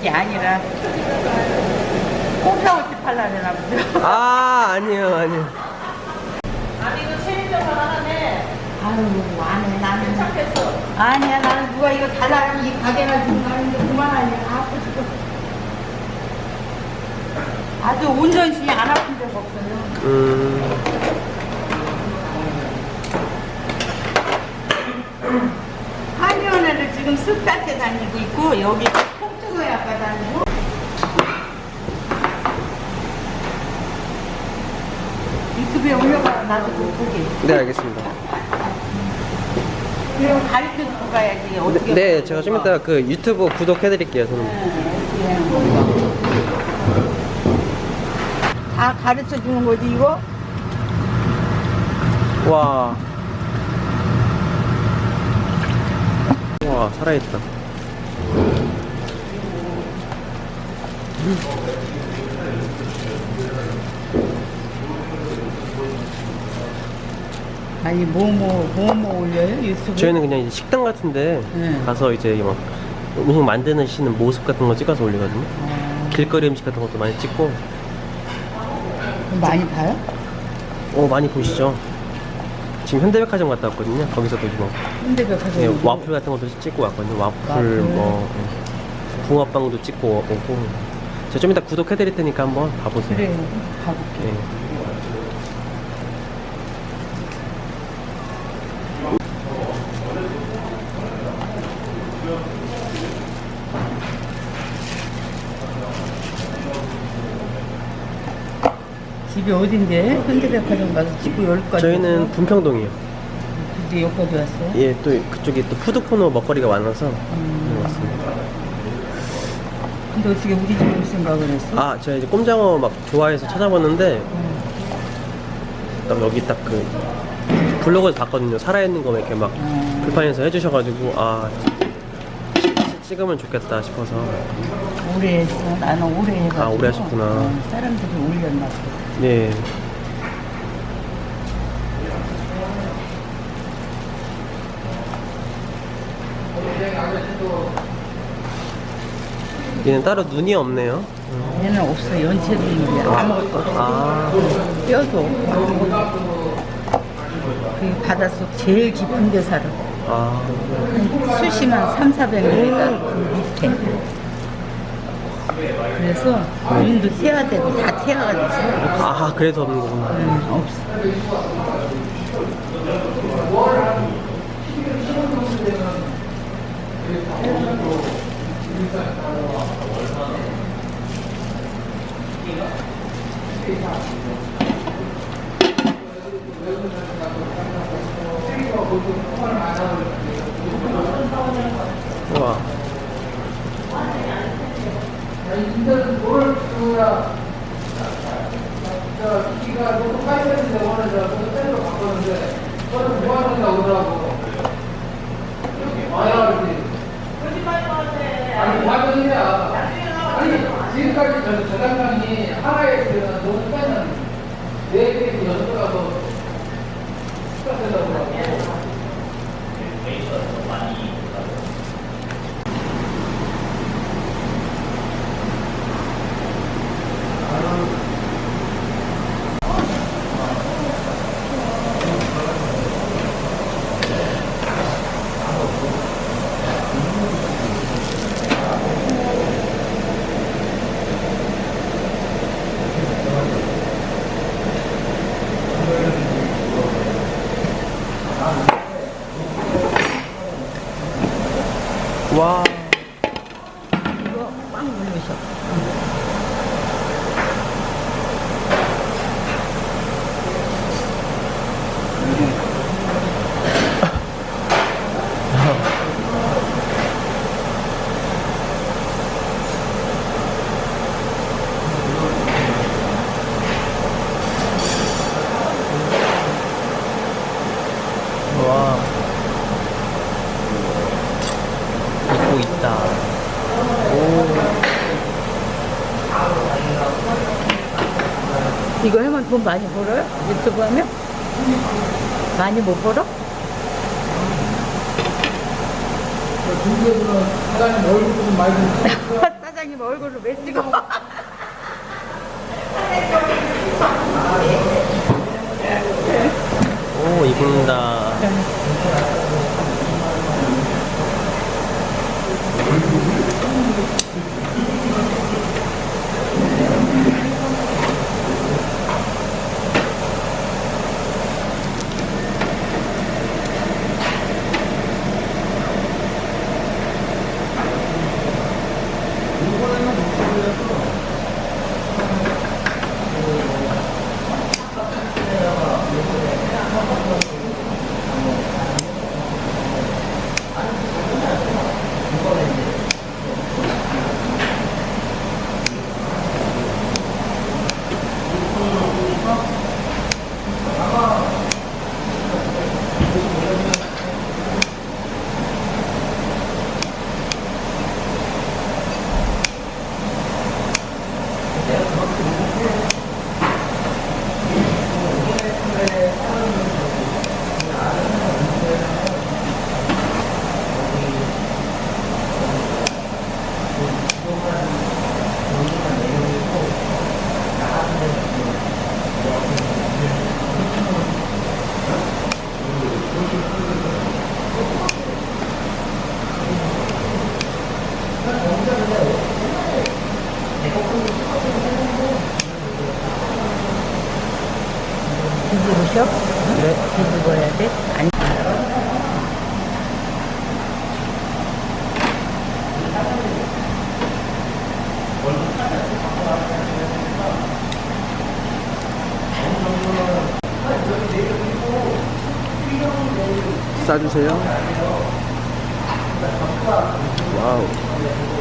게 아니라 꽃사오지 팔라려나 보죠. 아 아니요 아니요 아니 이거 체인점을 하네. 아유, 안해, 나는. 아니야, 나는 누가 이거 달라면 이 가게나 좀 가는데 그만하니. 아프 죽겠어. 아주 온전히 안 아픈 적 없어요. 음 한의원에를 지금 습밭에 다니고 있고, 여기 콩주거약과 다니고. 유튜브에 올려봐, 나도 못 보게. 네 알겠습니다 그리고 가르쳐 주고 가야지. 어떻게. 네, 네 제가 좀 이따 그 유튜브 구독해드릴게요 저는 다 가르쳐 주는 거지, 이거? 와. 와, 살아있다. 아니, 뭐, 뭐, 뭐, 뭐 올려요? 유튜브? 저희는 그냥 이제 식당 같은데 네. 가서 이제 막 음식 만드시는 모습 같은 거 찍어서 올리거든요. 어, 길거리 음식 같은 것도 많이 찍고, 그럼 많이 봐요? 어, 많이 보시죠. 지금 현대백화점 갔다 왔거든요. 거기서도 뭐 현대백화점. 예, 와플 같은 것도 찍고 왔거든요. 와플, 와플. 뭐 예. 붕어빵도 찍고 오고. 제가 좀 이따 구독해드릴 테니까 한번 가보세요. 그래, 가볼게. 예. 집이 어딘데? 현대백화점 가서 찍고 여기까지. 저희는? 분평동이요. 근데 여기까지 왔어요? 예, 또 그쪽에 또 푸드 코너 먹거리가 많아서 음. 네, 왔습니다. 근데 어떻게 우리 집에 올 생각을 했어? 아, 제가 이제 꼼장어 막 좋아해서 찾아봤는데 음. 딱 여기 딱 그 블로그에서 봤거든요. 살아있는 거 이렇게 막 음. 불판에서 해주셔가지고 아 찍- 찍으면 좋겠다 싶어서 오래 했어. 나는 오래 해가지고. 아, 오래 하셨구나. 어, 사람들이 올렸나 봐. 네. 얘는 따로 눈이 없네요. 얘는 없어. 연체도 있는데 아무것도 없어. 아, 뼈도 없고. 그 바닷속 제일 깊은 데 살아. 아, 한 수심 한 3, 400m 그 밑에. 그래서 눈도 태야 되고 다 태야가 됐어. 아, 그래서 없는 거구나. 음, 없어. 우와. 아니, 화면이야. 아니, 지금까지 저, 저 장면이 하나에 들어가 너무 빼는 네 개의 연수가 더 똑같다고 하고. 와. 이거 꽉 눌러셔. 와. 입고 있다. 이거 하면 돈 많이 벌어요? 유튜브 하면? 많이 못 벌어? 중국에서는 사장님 얼굴 좀 많이 좀 사장님 얼굴을 왜 찍어? 오 익는다. 뒤집으셔? 네. 뒤집어야 돼? 아니. 싸주세요. 와우.